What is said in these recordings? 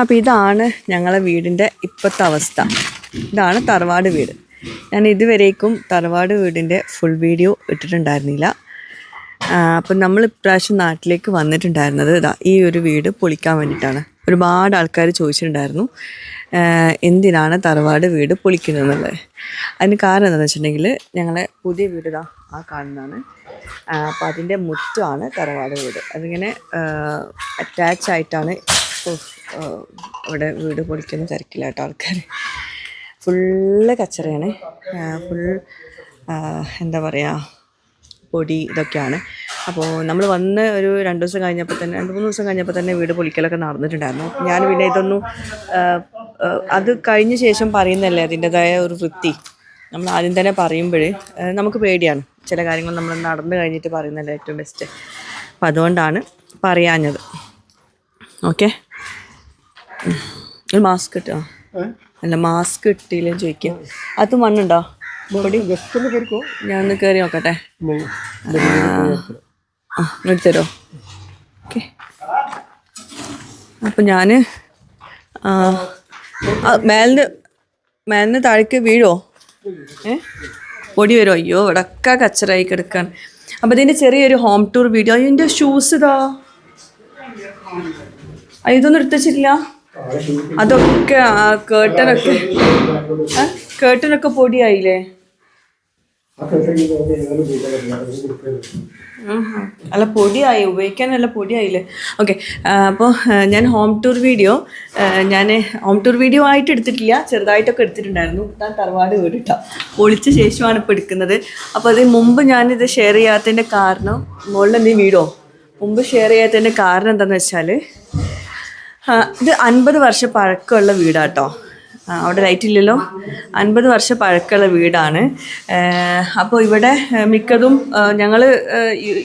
അപ്പോൾ ഇതാണ് ഞങ്ങളെ വീടിന്റെ ഇപ്പോഴത്തെ അവസ്ഥ. ഇതാണ് തറവാട് വീട്. ഞാൻ ഇതുവരേക്കും തറവാട് വീടിന്റെ ഫുൾ വീഡിയോ ഇട്ടിട്ടുണ്ടായിരുന്നില്ല. അപ്പം നമ്മൾ ഇപ്രാവശ്യം നാട്ടിലേക്ക് വന്നിട്ടുണ്ടായിരുന്നത് ഇതാ ഈ ഒരു വീട് പൊളിക്കാൻ വേണ്ടിയിട്ടാണ്. ഒരുപാട് ആൾക്കാർ ചോദിച്ചിട്ടുണ്ടായിരുന്നു എന്തിനാണ് തറവാട് വീട് പൊളിക്കുന്നതെന്നുള്ളത്. അതിന് കാരണം എന്താണെന്ന് വെച്ചിട്ടുണ്ടെങ്കിൽ ഞങ്ങളെ പുതിയ വീട് ഇതാ ആ കാണുന്നതാണ്. അപ്പം അതിന്റെ മുറ്റമാണ് തറവാട് വീട്. അതിങ്ങനെ അറ്റാച്ച് ആയിട്ടാണ് ഇവിടെ വീട് പൊളിക്കുന്ന തിരക്കില്ല കേട്ടോ ആൾക്കാർ ഫുള്ള് കച്ചറയാണ്. ഫുൾ എന്താ പറയുക പൊടി ഇതൊക്കെയാണ്. അപ്പോൾ നമ്മൾ വന്ന് ഒരു രണ്ട് ദിവസം കഴിഞ്ഞപ്പോൾ തന്നെ രണ്ട് മൂന്ന് ദിവസം കഴിഞ്ഞപ്പോൾ തന്നെ വീട് പൊളിക്കലൊക്കെ നടന്നിട്ടുണ്ടായിരുന്നു. ഞാൻ പിന്നെ ഇതൊന്നും അത് കഴിഞ്ഞ ശേഷം പറയുന്നതല്ലേ അതിന്റെതായ ഒരു വൃത്തി. നമ്മൾ ആദ്യം തന്നെ പറയുമ്പോൾ നമുക്ക് പേടിയാണ്. ചില കാര്യങ്ങൾ നമ്മൾ നടന്നു കഴിഞ്ഞിട്ട് പറയുന്നതല്ലേ ഏറ്റവും ബെസ്റ്റ് അപ്പം അതുകൊണ്ടാണ് പറയാഞ്ഞത്. ഓക്കെ? മാസ്ക് കിട്ടോ അല്ല മാസ്ക് കിട്ടിയില്ലേ ചോദിക്കാം. അത് മണ്ണുണ്ടോ? ഞാൻ ഒന്ന് കയറി നോക്കട്ടെ. ആ. തരുമോ ഓക്കെ. അപ്പം ഞാൻ മേലിന് മേലിന് താഴേക്ക് വീഴോ? ഏ? പൊടി വരുമോ അയ്യോ ഇടക്ക കച്ചറായി കിടക്കാൻ അപ്പം ഇതിന്റെ ചെറിയൊരു ഹോം ടൂർ വീഡിയോ അതിന്റെ ഷൂസ് ഇതാ. ഇതൊന്നും എടുത്തിട്ടില്ല അതൊക്കെ കേട്ടനൊക്കെ കേട്ടനൊക്കെ പൊടിയായില്ലേ. അല്ല പൊടിയായി. ഉപയോഗിക്കാൻ നല്ല പൊടിയായില്ലേ? ഓക്കെ അപ്പോൾ ഞാൻ ഹോം ടൂർ വീഡിയോ ഞാൻ ഹോം ടൂർ വീഡിയോ ആയിട്ട് എടുത്തിട്ടില്ല. ചെറുതായിട്ടൊക്കെ എടുത്തിട്ടുണ്ടായിരുന്നു. ഞാൻ തറവാട് വീടിട്ടോ പൊളിച്ച ശേഷമാണ് ഇപ്പോൾ എടുക്കുന്നത്. അപ്പോൾ അതിന് മുമ്പ് ഞാനിത് ഷെയർ ചെയ്യാത്തതിന്റെ കാരണം മുകളിൽ എന്തെങ്കിലും വീടോ? മുമ്പ് ഷെയർ ചെയ്യാത്തതിന്റെ കാരണം എന്താണെന്ന് വെച്ചാൽ ഇത് അൻപത് വർഷം പഴക്കമുള്ള വീടാട്ടോ. അവിടെ ലൈറ്റ് ഇല്ലല്ലോ. അൻപത് വർഷം പഴക്കമുള്ള വീടാണ്. അപ്പോൾ ഇവിടെ മിക്കതും ഞങ്ങൾ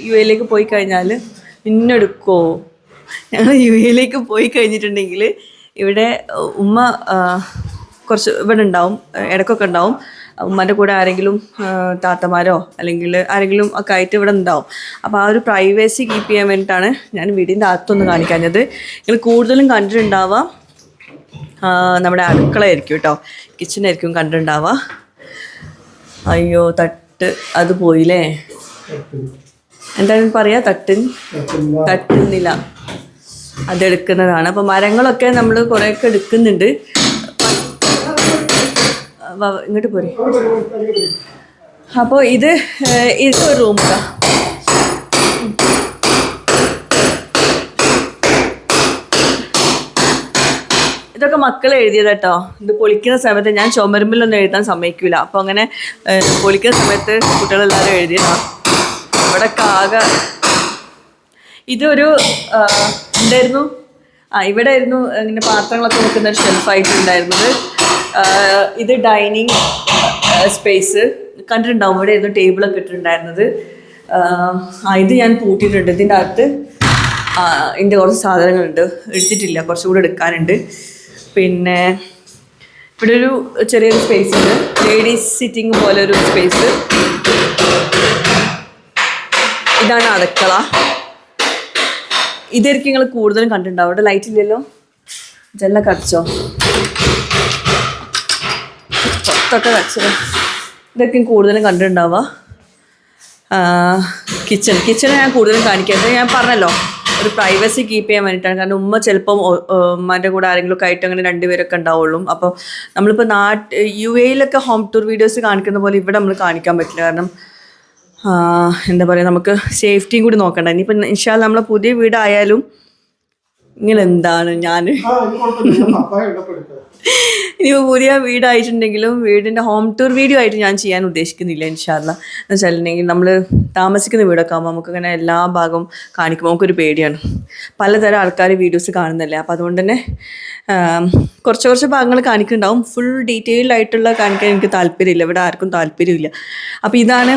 യു എയിലേക്ക് പോയി കഴിഞ്ഞാൽ പിന്നെടുക്കോ ഞങ്ങൾ യു എയിലേക്ക് പോയി കഴിഞ്ഞിട്ടുണ്ടെങ്കിൽ ഇവിടെ ഉമ്മ കുറച്ച് ഇവിടെ ഉണ്ടാവും ഇടയ്ക്കൊക്കെ ഉണ്ടാവും. ഉമ്മന്റെ കൂടെ ആരെങ്കിലും താത്തമാരോ അല്ലെങ്കിൽ ആരെങ്കിലും ഒക്കെ ആയിട്ട് ഇവിടെ ഉണ്ടാവും. അപ്പോൾ ആ ഒരു പ്രൈവസി കീപ്പ് ചെയ്യാൻ വേണ്ടിയിട്ടാണ് ഞാൻ വീടിന്റെ അകത്തൊന്ന് കാണിക്കാഞ്ഞത്. നിങ്ങൾ കൂടുതലും കണ്ടിട്ടുണ്ടാവുക നമ്മുടെ അടുക്കളയായിരിക്കും കേട്ടോ. കിച്ചണായിരിക്കും കണ്ടിട്ടുണ്ടാവുക. അയ്യോ തട്ട് അത് പോയില്ലേ? എന്താണ് പറയാ തട്ടിൻ തട്ടുന്നില്ല അതെടുക്കുന്നതാണ് അപ്പോൾ മരങ്ങളൊക്കെ നമ്മൾ കുറേയൊക്കെ എടുക്കുന്നുണ്ട്. ഇങ്ങോട്ട് പോരെ. അപ്പോൾ ഇത് ഇത് ഒരു റൂം കേട്ടോ ഇതൊക്കെ മക്കൾ എഴുതിയത് കേട്ടോ ഇത് പൊളിക്കുന്ന സമയത്ത് ഞാൻ ചുമരുമ്പിലൊന്നും എഴുതാൻ സമ്മതിക്കില്ല അപ്പോൾ അങ്ങനെ പൊളിക്കുന്ന സമയത്ത് കുട്ടികളെല്ലാവരും എഴുതിയതാണ് ഇവിടെ കാക ഇതൊരു എന്തായിരുന്നു? ആ ഇവിടെ ആയിരുന്നു ഇങ്ങനെ പാത്രങ്ങളൊക്കെ വെക്കുന്ന ഒരു ഷെൽഫായിട്ട് ഉണ്ടായിരുന്നത് ഇത് ഡൈനിങ് സ്പേസ്. കണ്ടിട്ടുണ്ടാവും ഇവിടെ ആയിരുന്നു ടേബിളൊക്കെ ഇട്ടിട്ടുണ്ടായിരുന്നത്. ഇത് ഞാൻ പൂട്ടിയിട്ടുണ്ട്. ഇതിന്റെ അകത്ത് ഇതിന്റെ കുറച്ച് സാധനങ്ങളുണ്ട്. എടുത്തിട്ടില്ല. കുറച്ചും കൂടെ എടുക്കാനുണ്ട്. പിന്നെ ഇവിടെ ഒരു ചെറിയൊരു സ്പേസ് ഉണ്ട്. ലേഡീസ് സിറ്റിംഗ് പോലെ ഒരു സ്പേസ് ഇതാണ് അടക്കള. ഇതായിരിക്കും നിങ്ങൾ കൂടുതലും കണ്ടിട്ടുണ്ടാവും അവിടെ ലൈറ്റ് ഇല്ലല്ലോ. ജനലൊക്കെ അടച്ചോ? പുറത്തൊക്കെ വെച്ചത്. ഇതൊക്കെ കൂടുതലും കണ്ടിട്ടുണ്ടാവുക. കിച്ചൺ കിച്ചൺ ഞാൻ കൂടുതലും കാണിക്കുന്നത് ഞാൻ പറഞ്ഞല്ലോ ഒരു പ്രൈവസി കീപ്പ് ചെയ്യാൻ വേണ്ടിയിട്ടാണ്. കാരണം ഉമ്മ ചിലപ്പം ഉമ്മാന്റെ കൂടെ ആരെങ്കിലും ഒക്കെ ആയിട്ട് അങ്ങനെ രണ്ടുപേരൊക്കെ ഉണ്ടാവുള്ളൂ. അപ്പോൾ നമ്മളിപ്പോൾ നാട്ട് യു എയിലൊക്കെ ഹോം ടൂർ വീഡിയോസ് കാണിക്കുന്ന പോലെ ഇവിടെ നമ്മൾ കാണിക്കാൻ പറ്റില്ല. കാരണം എന്താ പറയുക നമുക്ക് സേഫ്റ്റിയും കൂടി നോക്കണ്ട. ഇനിയിപ്പോൾ ഇൻഷാൽ നമ്മളെ പുതിയ വീടായാലും ഇങ്ങനെ എന്താണ് ഞാൻ ഇനിയിപ്പോൾ പുതിയ വീടായിട്ടുണ്ടെങ്കിലും വീടിന്റെ ഹോം ടൂർ വീഡിയോ ആയിട്ട് ഞാൻ ചെയ്യാൻ ഉദ്ദേശിക്കുന്നില്ല ഇൻഷാല്ല എന്ന് വെച്ചിട്ടുണ്ടെങ്കിൽ നമ്മൾ താമസിക്കുന്ന വീടൊക്കെ ആകുമ്പോൾ നമുക്കിങ്ങനെ എല്ലാ ഭാഗവും കാണിക്കുമ്പോൾ നമുക്കൊരു പേടിയാണ്. പലതരം ആൾക്കാർ വീഡിയോസ് കാണുന്നല്ലേ? അപ്പോൾ അതുകൊണ്ട് തന്നെ കുറച്ച് കുറച്ച് ഭാഗങ്ങൾ കാണിക്കുന്നുണ്ടാവും. ഫുൾ ഡീറ്റെയിൽഡ് ആയിട്ടുള്ള കാണിക്കാൻ എനിക്ക് താല്പര്യമില്ല. ഇവിടെ ആർക്കും താല്പര്യമില്ല. അപ്പോൾ ഇതാണ്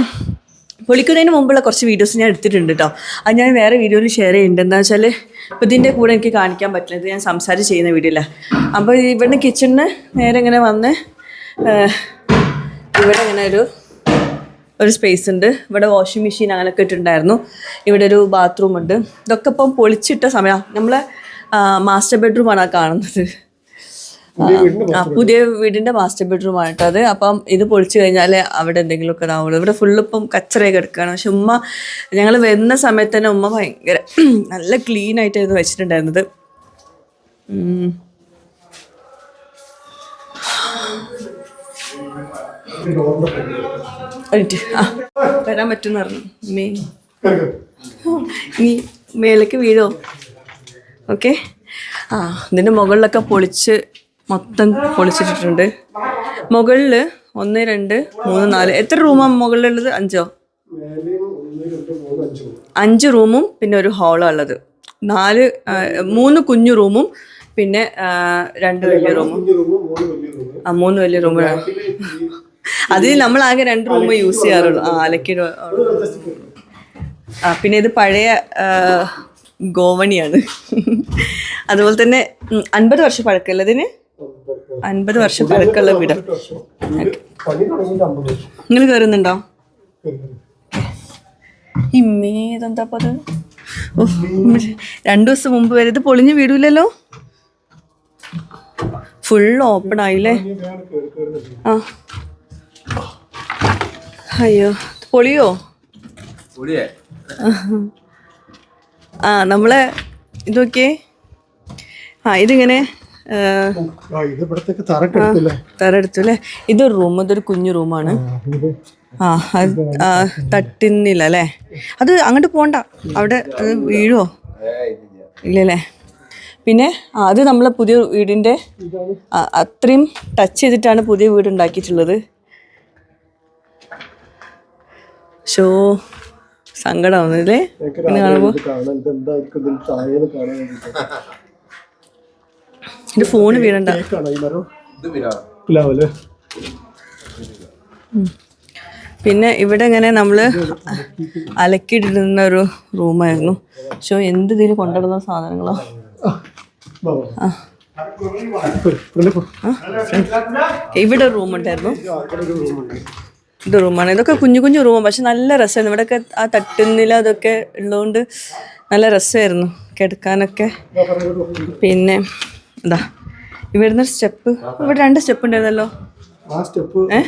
പൊളിക്കുന്നതിന് മുമ്പുള്ള കുറച്ച് വീഡിയോസ് ഞാൻ എടുത്തിട്ടുണ്ട് കേട്ടോ അത് ഞാൻ വേറെ വീഡിയോയിൽ ഷെയർ ചെയ്യുന്നുണ്ട് എന്താ വെച്ചാൽ ഇപ്പോൾ ഇതിന്റെ കൂടെ എനിക്ക് കാണിക്കാൻ പറ്റില്ല. ഇത് ഞാൻ സംസാരിച്ച് ചെയ്യുന്ന വീഡിയോ അല്ല അപ്പോൾ ഇവിടുന്ന് കിച്ചണിന് നേരെ ഇങ്ങനെ വന്ന് ഇവിടെ ഇങ്ങനെ ഒരു ഒരു സ്പേസ് ഉണ്ട്. ഇവിടെ വാഷിംഗ് മെഷീൻ അങ്ങനെയൊക്കെ ഇട്ടിട്ടുണ്ടായിരുന്നു. ഇവിടെ ഒരു ബാത്റൂം ഉണ്ട്. ഇതൊക്കെ ഇപ്പം പൊളിച്ചിട്ട സമയമാണ് നമ്മളെ മാസ്റ്റർ ബെഡ്റൂമാണ് കാണുന്നത്. പുതിയ വീടിന്റെ മാസ്റ്റർ ബെഡ്റൂം ആയിട്ട് അത് അപ്പം ഇത് പൊളിച്ചു കഴിഞ്ഞാൽ അവിടെ എന്തെങ്കിലുമൊക്കെ ഇതാവുള്ളൂ. ഇവിടെ ഫുള്ള് ഇപ്പം കച്ചറയൊക്കെ എടുക്കുകയാണ് പക്ഷെ ഉമ്മ ഞങ്ങൾ വരുന്ന സമയത്ത് തന്നെ ഉമ്മ ഭയങ്കര നല്ല ക്ലീൻ ആയിട്ടായിരുന്നു വെച്ചിട്ടുണ്ടായിരുന്നത്. ആ വരാൻ പറ്റുമെന്ന് പറഞ്ഞു. മേ നീ മേലേക്ക് വീഴോ? ഓക്കെ. ആ ഇതിന്റെ മുകളിലൊക്കെ പൊളിച്ച് മൊത്തം പൊളിച്ചിട്ടിട്ടുണ്ട്. മുകളിൽ ഒന്ന് രണ്ട് മൂന്ന് നാല്. എത്ര റൂമാണ് മുകളിലുള്ളത്? അഞ്ചോ? അഞ്ച് റൂമും പിന്നെ ഒരു ഹാളാണ് ഉള്ളത്. നാല് മൂന്ന് കുഞ്ഞു റൂമും പിന്നെ രണ്ട് വലിയ റൂമും ആ മൂന്ന് വലിയ റൂമും അതിൽ നമ്മൾ ആകെ രണ്ട് റൂമ് യൂസ് ചെയ്യാറുള്ളൂ. ആ അലക്കിട ആ പിന്നെ ഇത് പഴയ ഗോവണിയാണ്. അതുപോലെ തന്നെ അൻപത് വർഷം പഴക്കമല്ല അൻപത് വർഷം പഴക്കമുള്ള വീട്. നിങ്ങൾ കയറുന്നുണ്ടോ ഇമ്മേ ഇതെന്താ അത്? രണ്ടു ദിവസം മുമ്പ് വരെ ഇത് പൊളിഞ്ഞ് വീടില്ലല്ലോ ഫുൾ ഓപ്പൺ ആയില്ലേ. ആ. അയ്യോ ഇത് പൊളിയോ. ആ നമ്മളെ ഇതൊക്കെ. ആ ഇതിങ്ങനെ ആ ഇത് റൂം ഇതൊരു കുഞ്ഞു റൂമാണ് ആ അത് തട്ടുന്നില്ല അല്ലേ അത് അങ്ങോട്ട് പോണ്ട. അവിടെ അത് വീഴുവോ? ഇല്ലല്ലേ? പിന്നെ അത് നമ്മളെ പുതിയ വീടിന്റെ അത്രയും ടച്ച് ചെയ്തിട്ടാണ് പുതിയ വീട് ഉണ്ടാക്കിയിട്ടുള്ളത്. ഷോ സങ്കടമാവുന്നല്ലേ കാണുമ്പോൾ ഇത് കാണാൻ ഇത് എന്തായിരിക്കും ഇതിൽ താഴെ കാണാൻ വേണ്ടിയിട്ട് എന്റെ ഫോണ് വീഴണ്ട പിന്നെ ഇവിടെ ഇങ്ങനെ നമ്മൾ അലക്കിയിട്ടിരുന്ന ഒരു റൂമായിരുന്നു പക്ഷെ എന്ത് ഇതിൽ കൊണ്ടിടുന്ന സാധനങ്ങളോ. ഇവിടെ പോ. ഇവിടെ ഒരു റൂം ഉണ്ടായിരുന്നു. ഇത് റൂമാണ് ഇതൊക്കെ കുഞ്ഞു കുഞ്ഞു റൂമാണ് പക്ഷെ നല്ല രസമായിരുന്നു. ഇവിടെയൊക്കെ ആ തട്ടുന്നില അതൊക്കെ ഉള്ളതുകൊണ്ട് നല്ല രസമായിരുന്നു. കിടക്കാനൊക്കെ. പിന്നെ എന്താ ഇവിടുന്ന് സ്റ്റെപ്പ്. ഇവിടെ രണ്ട് സ്റ്റെപ്പ് ഉണ്ടായിരുന്നല്ലോ. ഏ?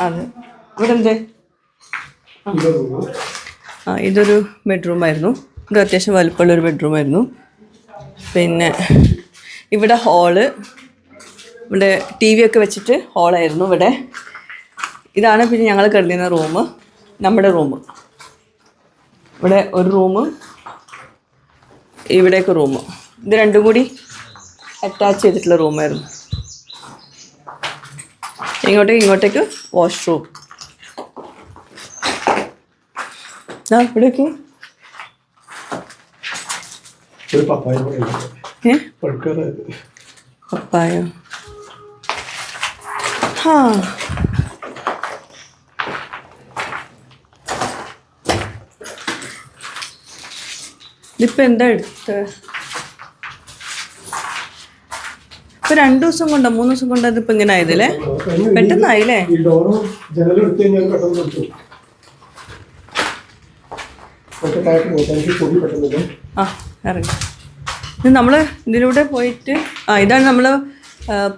അതെ. ഇവിടെ എന്തേ ആ ഇതൊരു ബെഡ്റൂം ആയിരുന്നു. ഇത് അത്യാവശ്യം വലുപ്പമുള്ള ഒരു ബെഡ്റൂം ആയിരുന്നു. പിന്നെ ഇവിടെ ഹാൾ. ഇവിടെ ടി വി ഒക്കെ വെച്ചിട്ട് ഹാളായിരുന്നു ഇവിടെ. ഇതാണ് പിന്നെ ഞങ്ങൾ കിടന്നിരുന്ന റൂം. നമ്മുടെ റൂം. ഇവിടെ ഒരു റൂം. ഇവിടെയൊക്കെ റൂം. ഇത് രണ്ടും കൂടി അറ്റാച്ച് ചെയ്തിട്ടുള്ള റൂമായിരുന്നു ഇങ്ങോട്ടേക്ക് ഇങ്ങോട്ടേക്ക് വാഷ്റൂം ആ ഇവിടേക്ക്. പപ്പായ പറയുന്നത് ഏ? ഹാ. ഇതിപ്പോ എന്താ എടുത്ത് ഇപ്പൊ രണ്ടു ദിവസം കൊണ്ടോ മൂന്ന് ദിവസം കൊണ്ടോ ഇതിപ്പോ ഇങ്ങനെ ആയതല്ലേ? പെട്ടെന്നായില്ലേ? ആ ഇറങ്ങി. ഇത് നമ്മൾ ഇതിലൂടെ പോയിട്ട് ആ ഇതാണ് നമ്മൾ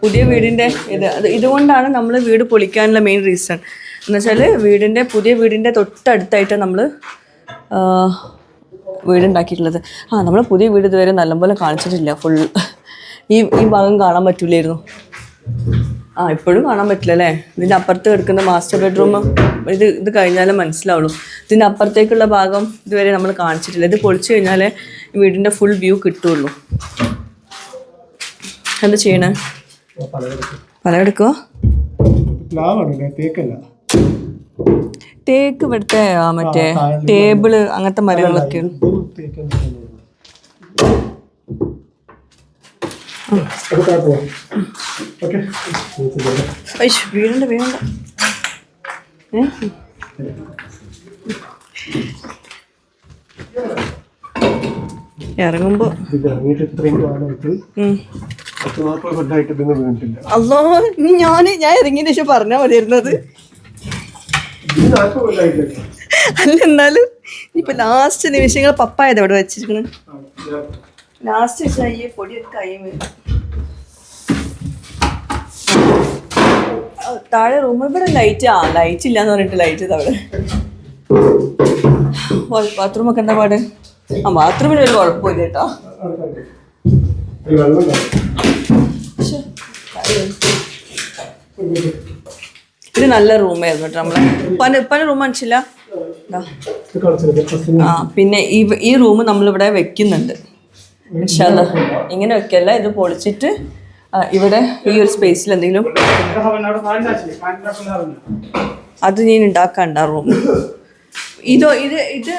പുതിയ വീടിന്റെ ഇത്. അത് ഇതുകൊണ്ടാണ് നമ്മൾ വീട് പൊളിക്കാനുള്ള മെയിൻ റീസൺ. എന്ന് വെച്ചാൽ വീടിന്റെ പുതിയ വീടിന്റെ തൊട്ടടുത്തായിട്ട് നമ്മൾ വീടുണ്ടാക്കിയിട്ടുള്ളത്. ആ നമ്മൾ പുതിയ വീട് ഇതുവരെ നല്ലപോലെ കാണിച്ചിട്ടില്ല. ഫുൾ ഈ ഈ ഭാഗം കാണാൻ പറ്റൂലായിരുന്നു. ആ ഇപ്പോഴും കാണാൻ പറ്റില്ല അല്ലേ? ഇതിന്റെ അപ്പുറത്ത് കിടക്കുന്ന മാസ്റ്റർ ബെഡ്റൂം ഇത് ഇത് കഴിഞ്ഞാലേ മനസ്സിലാവുള്ളൂ. ഇതിന്റെ അപ്പുറത്തേക്കുള്ള ഭാഗം ഇതുവരെ നമ്മൾ കാണിച്ചിട്ടില്ല. ഇത് പൊളിച്ചു കഴിഞ്ഞാലേ വീടിന്റെ ഫുൾ വ്യൂ കിട്ടുള്ളൂ. എന്താ ചെയ്യണേ? പലയിടത്ത് പല എടുക്കോ പ്ലാവാണ് തേക്കല്ല. തേക്ക് ഇവിടുത്തെ മറ്റേ ടേബിൾ അങ്ങനത്തെ മരങ്ങളൊക്കെ കൊല്ലമായിട്ട് ഇതൊന്നും വീണിട്ടില്ല അല്ലോ ഞാൻ ഞാൻ ഇറങ്ങിയതിന് ശേഷം പറഞ്ഞ മതിയിരുന്നത് അല്ല എന്നാലും ഇപ്പൊ ലാസ്റ്റ് നിമിഷങ്ങൾ പപ്പായത് അവിടെ വെച്ചിരിക്കണ്? ലാസ്റ്റ് വെച്ചാൽ ഈ പൊടിയൊക്കെ താഴെ റൂമിൽ ഇവിടെ ലൈറ്റ് ആ. ലൈറ്റ് ഇല്ലാന്ന് പറഞ്ഞിട്ട് ലൈറ്റ് അവിടെ. ബാത്റൂം ഒക്കെ എന്താ പാട്? ആ ബാത്റൂമിന് ഒരു കുഴപ്പമില്ല കേട്ടോ. ഇത് നല്ല റൂമായിരുന്നു കേട്ടോ നമ്മളെ. ഉപ്പാന്റെ ഉപ്പാന്റെ റൂം മനസ്സിലാ? ആ പിന്നെ ഈ ഈ റൂം നമ്മളിവിടെ വെക്കുന്നുണ്ട്. ഇൻഷാല്ലാ. ഇങ്ങനെ വെക്കല്ല ഇത് പൊളിച്ചിട്ട് ഇവിടെ ഈ ഒരു സ്പേസിൽ എന്തെങ്കിലും അത് ഞാൻ ഉണ്ടാക്കണ്ട റൂം ഇതോ ഇത് ഇത്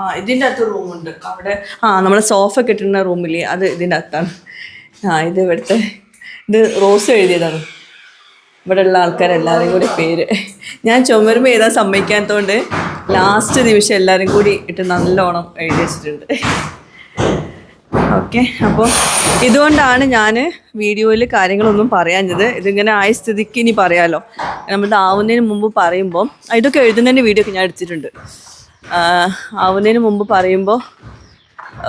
ആ ഇതിന്റെ അകത്ത് റൂമുണ്ട് അവിടെ ആ നമ്മളെ സോഫ കെട്ടുന്ന റൂമില്ലേ അത് ഇതിന്റെ അകത്താണ്. ആ ഇത് ഇവിടുത്തെ ഇത് റോസ് എഴുതിയതാണ്. ഇവിടെ ഉള്ള ആൾക്കാരെല്ലാവരും കൂടി പേര്. ഞാൻ ചുമരുമ്പ് എഴുതാൻ സമ്മതിക്കാത്തതുകൊണ്ട് ലാസ്റ്റ് നിമിഷം എല്ലാവരും കൂടി ഇട്ട് നല്ലോണം എഴുതി വെച്ചിട്ടുണ്ട്. ഓക്കെ അപ്പോൾ ഇതുകൊണ്ടാണ് ഞാൻ വീഡിയോയിൽ കാര്യങ്ങളൊന്നും പറയാഞ്ഞത്. ഇതിങ്ങനെ ആയ സ്ഥിതിക്ക് ഇനി പറയാമല്ലോ നമ്മൾ ആവുന്നതിന് മുമ്പ് പറയുമ്പോൾ ഇതൊക്കെ എഴുതുന്നതിന്റെ വീഡിയോ ഒക്കെ ഞാൻ എടുത്തിട്ടുണ്ട്. ആവുന്നതിന് മുമ്പ് പറയുമ്പോൾ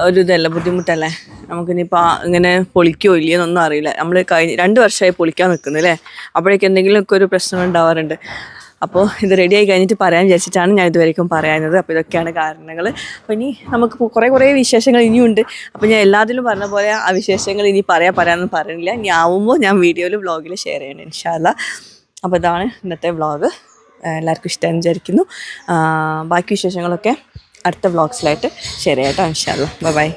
ഒരു ഇതല്ല ബുദ്ധിമുട്ടല്ലേ? നമുക്കിനിപ്പോൾ ഇങ്ങനെ പൊളിക്കോ ഇല്ലയെന്നൊന്നും അറിയില്ല. നമ്മൾ കഴിഞ്ഞ് രണ്ട് വർഷമായി പൊളിക്കാൻ നിൽക്കുന്നത് അല്ലേ അപ്പോഴേക്ക് എന്തെങ്കിലുമൊക്കെ ഒരു പ്രശ്നം ഉണ്ടാവാറുണ്ട്. അപ്പോൾ ഇത് റെഡി ആയി കഴിഞ്ഞിട്ട് പറയാൻ വിചാരിച്ചിട്ടാണ് ഞാൻ ഇതുവരെയും പറയുന്നത് അപ്പോൾ ഇതൊക്കെയാണ് കാരണങ്ങൾ അപ്പോൾ ഇനി നമുക്ക് കുറേ കുറേ വിശേഷങ്ങൾ ഇനിയുണ്ട്. അപ്പോൾ ഞാൻ എല്ലാത്തിലും പറഞ്ഞ പോലെ ആ വിശേഷങ്ങൾ ഇനി പറയാൻ പറയാമെന്ന് പറയുന്നില്ല ഇനി ആവുമ്പോൾ ഞാൻ വീഡിയോയിൽ വ്ളോഗിൽ ഷെയർ ചെയ്യണം ഇൻഷാല്ല അപ്പോൾ ഇതാണ് ഇന്നത്തെ വ്ളോഗ്. എല്ലാവർക്കും ഇഷ്ടം വിചാരിക്കുന്നു. ബാക്കി വിശേഷങ്ങളൊക്കെ അടുത്ത വ്ളോഗ്സിലായിട്ട് ഷെയർ ചെയ്യാം കേട്ടോ ഇൻഷാല്ല ബൈ